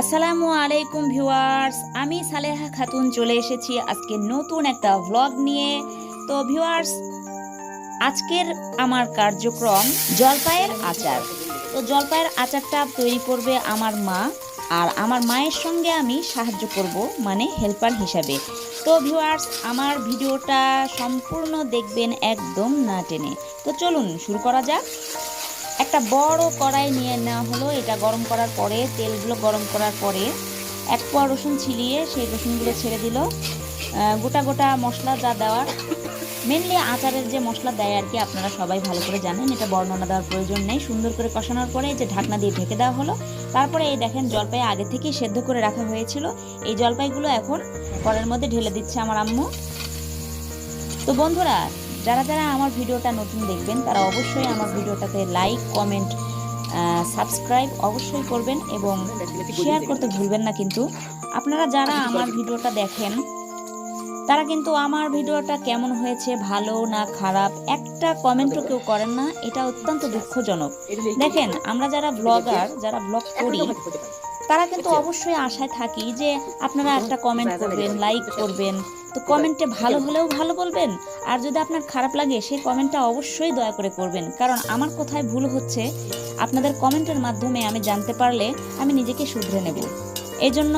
আসসালামু আলাইকুম ভিউয়ার্স, আমি সালেহা খাতুন চলে এসেছি আজকে নতুন একটা ভ্লগ নিয়ে। তো ভিউয়ার্স, আজকের আমার কার্যক্রম জলপাইয়ের আচার। তো জলপাইয়ের আচারটা তৈরি করবে আমার মা, আর আমার মায়ের সঙ্গে আমি সাহায্য করব মানে হেল্পার হিসাবে। তো ভিউয়ার্স, আমার ভিডিওটা সম্পূর্ণ দেখবেন একদম না টেনে। তো চলুন, শুরু করা যাক। একটা বড় কড়াই নিয়ে নেওয়া হলো। এটা গরম করার পরে, তেলগুলো গরম করার পরে এক পোয়া রসুন ছিলিয়ে সেই রসুনগুলো ছেড়ে দিল। গোটা গোটা মশলা যা দেওয়ার মেনলি আচারের যে মশলা দেয় আর কি, আপনারা সবাই ভালো করে জানেন, এটা বর্ণনা দেওয়ার প্রয়োজন নেই। সুন্দর করে কষানোর পরে যে ঢাকনা দিয়ে ঢেকে দেওয়া হলো। তারপরে এই দেখেন জলপাই আগে থেকেই সেদ্ধ করে রাখা হয়েছিল। এই জলপাইগুলো এখন কড়ের মধ্যে ঢেলে দিচ্ছে আমার আম্মু। তো বন্ধুরা যারা যারা আমার ভিডিওটা নতুন দেখবেন তারা অবশ্যই আমার ভিডিওটাতে লাইক কমেন্ট সাবস্ক্রাইব অবশ্যই করবেন এবং শেয়ার করতে ভুলবেন না কিন্তু। আপনারা যারা আমার ভিডিওটা দেখেন তারা কিন্তু আমার ভিডিওটা কেমন হয়েছে ভালো না খারাপ একটা কমেন্টও কেউ করেন না এটা অত্যন্ত দুঃখজনক। দেখেন আমরা যারা ব্লগার যারা ব্লগ করি তারা কিন্তু অবশ্যই আশায় থাকি যে আপনারা একটা কমেন্ট করবেন লাইক করবেন। তো কমেন্টে ভালো হলেও ভালো বলবেন আর যদি আপনার খারাপ লাগে সেই কমেন্টটা অবশ্যই দয়া করে করবেন। কারণ আমার কোথায় ভুল হচ্ছে আপনাদের কমেন্টের মাধ্যমে আমি জানতে পারলে আমি নিজেকে শুধরে নেব। এই জন্য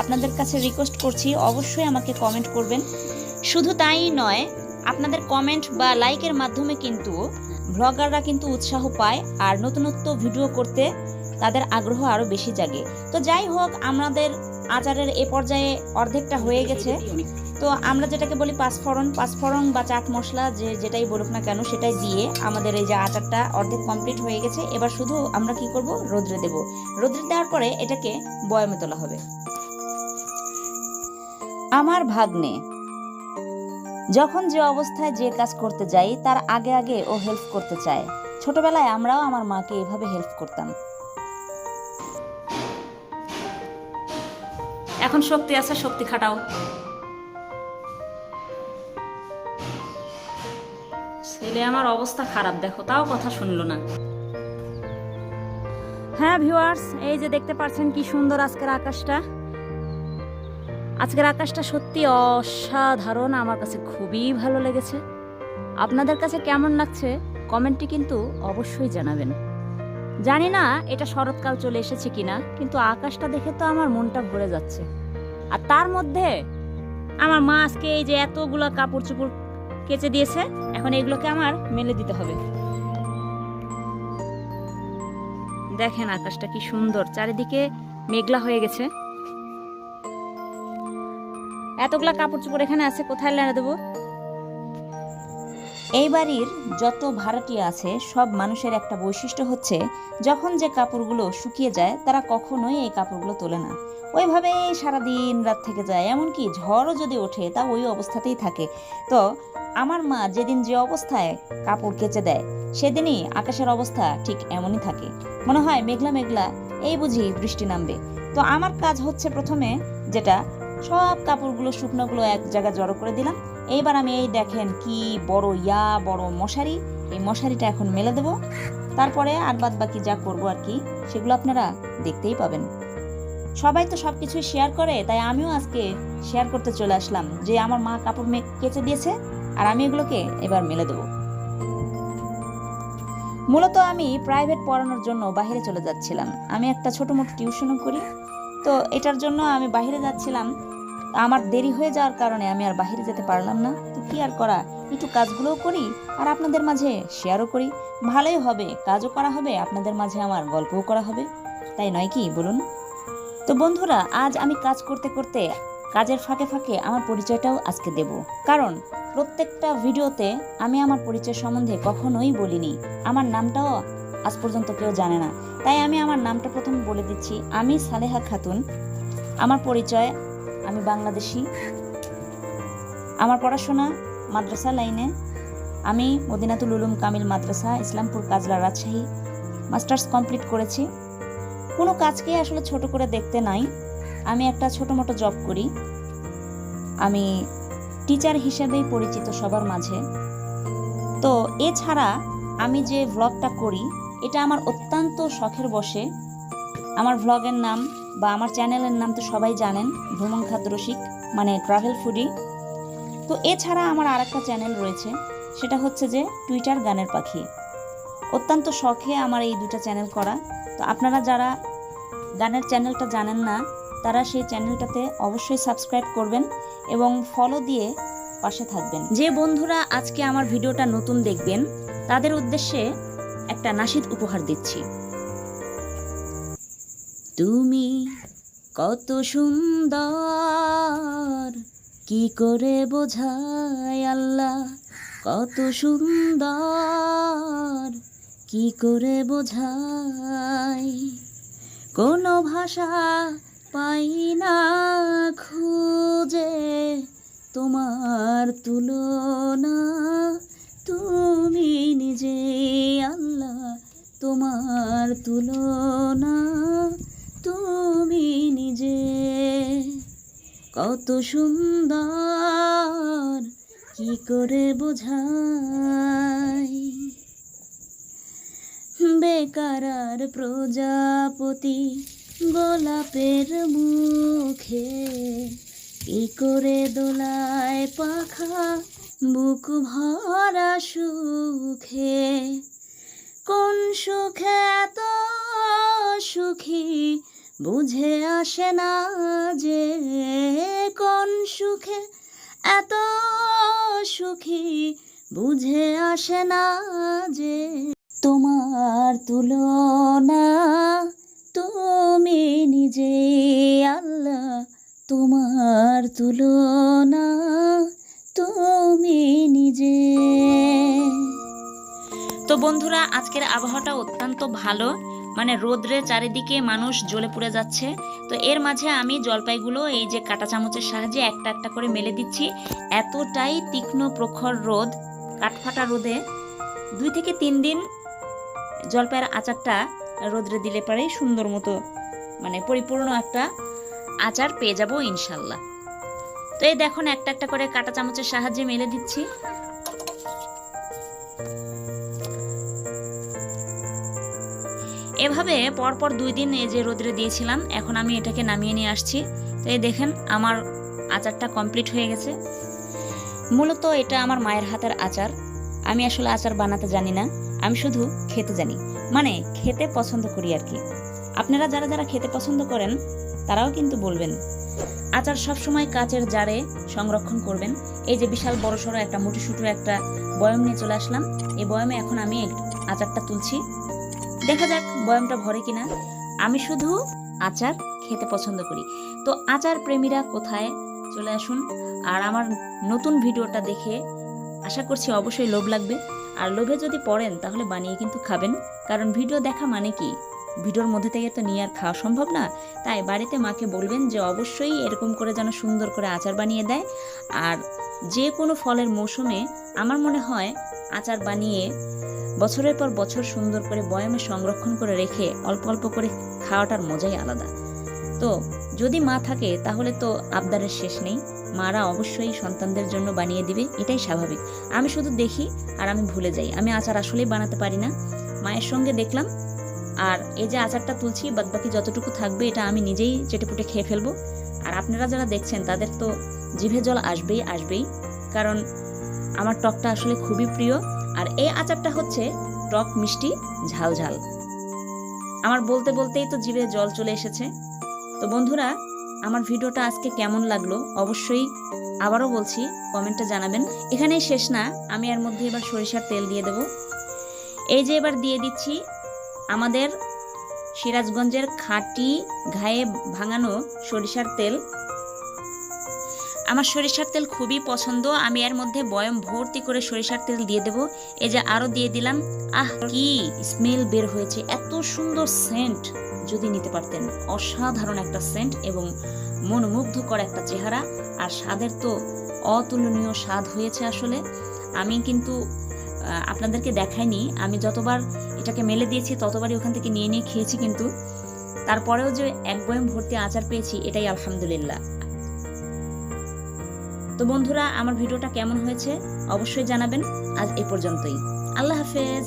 আপনাদের কাছে রিকোয়েস্ট করছি অবশ্যই আমাকে কমেন্ট করবেন। শুধু তাই নয় আপনাদের কমেন্ট বা লাইকের মাধ্যমে কিন্তু ব্লগাররা কিন্তু উৎসাহ পায় আর নতুনত্ব ভিডিও করতে তাদের আগ্রহ আরও বেশি জাগে। তো যাই হোক, আমাদের আচারের এ পর্যায়ে অর্ধেকটা হয়ে গেছে। তো আমরা যেটাকে বলি পাঁচফোড়ন পাঁচফোড়ন বা চাট মশলা যে যেটাই বলুক না কেন সেটাই দিয়ে আমাদের এই যে আচারটা অর্ধেক কমপ্লিট হয়ে গেছে। এবার শুধু আমরা কি করব? রোদ্রে দেব। রোদ্রে দেওয়ার পরে এটাকে বয়ামে তোলা হবে। আমার ভাগ্নে, যখন যে অবস্থায় যে কাজ করতে যাই, তার আগে আগে ও হেল্প করতে চায়। ছোটবেলায় আমরাও আমার মাকে এভাবে হেল্প করতাম। এখন শক্তি আছে, শক্তি খাটাও। ছেলে, আমার অবস্থা খারাপ, দেখো, তাও কথা শুনলো না। হ্যাঁ ভিউয়ার্স এই যে দেখতে পাচ্ছেন কি সুন্দর আজকের আকাশটা। আজকের আকাশটা সত্যি অসাধারণ, আমার কাছে খুবই ভালো লেগেছে। আপনাদের কাছে কেমন লাগছে কমেন্টটি কিন্তু অবশ্যই জানাবেন। জানি না এটা শরৎকাল চলে এসেছে কিনা, কিন্তু আকাশটা দেখে তো আমার মনটা ভরে যাচ্ছে। আর তার মধ্যে আমার মা আজকে এই যে এতগুলো কাপড় চোপড় কেচে দিয়েছে, এখন এগুলোকে আমার মেলে দিতে হবে। দেখেন আকাশটা কি সুন্দর, চারিদিকে মেঘলা হয়ে গেছে। এতগুলা কাপড় চোপড় এখানে আছে, কোথায় লেনা দেবো? এই বাড়ির যত ভাড়াটিয়া আছে, সব মানুষের একটা বৈশিষ্ট্য হচ্ছে, যখন যে কাপড়গুলো শুকিয়ে যায়, তারা কখনোই এই কাপড়গুলো তোলে না। ওইভাবেই সারাদিন রাত থেকে যায়, এমনকি ঝড়ও যদি ওঠে, তা ওই অবস্থাতেই থাকে। তো আমার মা যেদিন যে অবস্থায় কাপড় কেচে দেয়, সেদিনই আকাশের অবস্থা ঠিক এমনই থাকে। মনে হয় মেঘলা মেঘলা, এই বুঝি বৃষ্টি নামবে। তো আমার কাজ হচ্ছে প্রথমে যেটা, সব কাপড়গুলো, শুকনোগুলো এক জায়গায় জড়ো করে দিলাম। এইবার আমি এই দেখেন কি বড় ইয়া, বড় মশারি। এই মশারিটা এখন মেলে দেব। তারপরে আর বাদ বাকি যা করব আর কি, সেগুলো আপনারা দেখতেই পাবেন। সবাই তো সব কিছুই শেয়ার করে, তাই আমিও আজকে শেয়ার করতে চলে আসলাম যে আমার মা কাপড় মে কেচে দিয়েছে, আর আমি এগুলোকে এবার মেলে দেবো। মূলত আমি প্রাইভেট পড়ানোর জন্য বাইরে চলে যাচ্ছিলাম। আমি একটা ছোটো মোটো টিউশনও করি। তো এটার জন্য আমি বাইরে যাচ্ছিলাম আমার দেরি হয়ে যাওয়ার কারণে আমি আর বাইরে যেতে পারলাম না। তো কি আর করা? একটু কাজগুলোও করি আর আপনাদের মাঝে শেয়ারও করি। ভালোই হবে, কাজও করা হবে, আপনাদের মাঝে আমার গল্পও করা হবে। তাই নয় কি, বলুন? তো বন্ধুরা, আজ আমি কাজ করতে করতে কাজের ফাঁকে ফাঁকে আমার পরিচয়টাও আজকে দেব। কারণ প্রত্যেকটা ভিডিওতে আমি আমার পরিচয় সম্বন্ধে কখনোই বলিনি। আমার নামটাও আজ পর্যন্ত কেউ জানে না। তাই আমি আমার নামটা প্রথম বলে দিচ্ছি আমি সালেহা খাতুন। আমার পরিচয় আমি বাংলাদেশি। আমার পড়াশোনা মাদ্রাসা লাইনে। আমি মদিনাতুল উলুম কামিল মাদ্রাসা, ইসলামপুর কাজলা রাজশাহী মাস্টার্স কমপ্লিট করেছি। কোনো কাজকে আসলে ছোট করে দেখতে নাই। আমি একটা ছোট মোটো জব করি। আমি টিচার হিসেবেই পরিচিত সবার মাঝে। তো এছাড়া আমি যে ভ্লগটা করি, এটা আমার অত্যন্ত শখের বসে। আমার ভ্লগের নাম বা আমার চ্যানেলের নাম তো সবাই জানেন, ভ্রমণ খাদ্য রসিক মানে ট্রাভেল ফুডি তো এছাড়া আমার আর একটা চ্যানেল রয়েছে, সেটা হচ্ছে যে টুইটার গানের পাখি। অত্যন্ত শখে আমার এই দুটো চ্যানেল করা। তো আপনারা যারা গানের চ্যানেলটা জানেন না, তারা সেই চ্যানেলটাতে অবশ্যই সাবস্ক্রাইব করবেন এবং ফলো দিয়ে পাশে থাকবেন। যে বন্ধুরা আজকে আমার ভিডিওটা নতুন দেখবেন, তাদের উদ্দেশ্যে একটা নাসিদ উপহার দিচ্ছি। তুমি কত সুন্দর। কি করে বোঝায় আল্লাহ কত সুন্দর। কি করে বোঝায় কোনো ভাষা পাই না খুঁজে তোমার তুলনা। তুমি নিজে আল্লাহ তোমার তুলনা। তুমি নিজে। কত সুন্দর, কি করে বোঝাই? বেকারার প্রজাপতি গোলাপের মুখে, কি করে দোলায় পাখা বুক ভরা সুখে? কোন সুখে এত সুখী বুঝে আসে না যে কোন সুখে এত সুখী। বুঝে আসে না যে তোমার তুলনা তুমি নিজে আল্লাহ। তোমার তুলনা তুমি নিজে। তো বন্ধুরা, আজকের আবহাওয়াটা অত্যন্ত ভালো। মানে রোদ্রে চারিদিকে মানুষ জ্বলে পুড়ে যাচ্ছে। তো এর মাঝে আমি জলপাইগুলো এই যে কাঁটা চামচের সাহায্যে একটা একটা করে মেলে দিচ্ছি। এতটাই তীক্ষ্ণ প্রখর রোদ, কাঠফাটা রোদে। দুই থেকে তিন দিন জলপাইয়ের আচারটা রোদ্রে দিলে পারে সুন্দর মতো মানে পরিপূর্ণ একটা আচার পেয়ে যাব ইনশাল্লাহ। তো এই দেখুন, একটা একটা করে কাঁটা চামচের সাহায্যে মেলে দিচ্ছি। এভাবে পরপর দুই দিন এই যে রোদ্রে দিয়েছিলাম, এখন আমি এটাকে নামিয়ে নিয়ে আসছি। তো এই দেখেন, আমার আচারটা কমপ্লিট হয়ে গেছে। মূলত এটা আমার মায়ের হাতের আচার। আমি আসলে আচার বানাতে জানি না, আমি শুধু খেতে জানি। মানে খেতে পছন্দ করি আর কি। আপনারা যারা যারা খেতে পছন্দ করেন, তারাও কিন্তু বলবেন। আচার সবসময় কাচের জারে সংরক্ষণ করবেন। এই যে বিশাল বড় সড়ো একটা মুটিসুটো একটা বয়ম নিয়ে চলে আসলাম। এই বয়মে এখন আমি আচারটা তুলছি। দেখা যাক বয়ামটা ভরে কিনা। আমি শুধু আচার খেতে পছন্দ করি। তো আচার প্রেমীরা কোথায়? চলে আসুন। আর আমার নতুন ভিডিওটা দেখে আশা করছি অবশ্যই লোভ লাগবে। আর লোভে যদি পড়েন, তাহলে বানিয়ে কিন্তু খাবেন। কারণ ভিডিও দেখা মানে কি? ভিডিওর মধ্যে থেকে তো নিয়ে আর খাওয়া সম্ভব না। তাই বাড়িতে মাকে বলবেন যে অবশ্যই এরকম করে যেন সুন্দর করে আচার বানিয়ে দেয়। আর যে কোনো ফলের মৌসুমে আমার মনে হয় আচার বানিয়ে বছরের পর বছর সুন্দর করে বয়ামে সংরক্ষণ করে রেখে অল্প অল্প করে খাওয়াটার মজাই আলাদা। তো, যদি মা থাকে, তাহলে তো আবদারের শেষ নেই। মারা অবশ্যই সন্তানদের জন্য বানিয়ে দিবে, এটাই স্বাভাবিক। আমি শুধু দেখি আর আমি ভুলে যাই। আমি আচার আসলেই বানাতে পারি না। মায়ের সঙ্গে দেখলাম, আর এই যে আচারটা তুলছি, বাদবাকি যতটুকু থাকবে, এটা আমি নিজেই চেটেপুটে খেয়ে ফেলব। আর আপনারা যারা দেখছেন, তাদের তো জিভে জল আসবেই আসবেই। কারণ আমার টকটা আসলে খুবই প্রিয়। আর এই আচারটা হচ্ছে টক মিষ্টি ঝাল ঝাল আমার বলতে বলতেই তো জিভে জল চলে এসেছে। তো বন্ধুরা, আমার ভিডিওটা আজকে কেমন লাগল অবশ্যই আবারও বলছি কমেন্টটা জানাবেন। এখানেই শেষ না, আমি এর মধ্যে এবার সরিষার তেল দিয়ে দেব। এই যে এবার দিয়ে দিচ্ছি আমাদের সিরাজগঞ্জের খাটি ঘায়ে ভাঙানো সরিষার তেল। আমার সরিষার তেল খুবই পছন্দ, আমি এর মধ্যে বয়ম ভর্তি করে সরিষার তেল দিয়ে দেব। এই যে আরও দিয়ে দিলাম, আহ কি স্মেল বের হয়েছে, এত সুন্দর সেন্ট যদি নিতে পারতেন, অসাধারণ একটা সেন্ট এবং মনোমুগ্ধকর একটা চেহারা। আর স্বাদের তো অতুলনীয় স্বাদ হয়েছে আসলে। আমি কিন্তু আপনাদেরকে দেখাইনি, আমি যতবার এটাকে মেলে দিয়েছি, ততবারই ওখান থেকে নিয়ে নিয়ে খেয়েছি কিন্তু। তারপরেও যে এক বয়ম ভর্তি আচার পেয়েছি, এটাই আলহামদুলিল্লাহ। তো বন্ধুরা আমার ভিডিওটা কেমন হয়েছে অবশ্যই জানাবেন। আজ এ পর্যন্তই। আল্লাহ হাফেজ।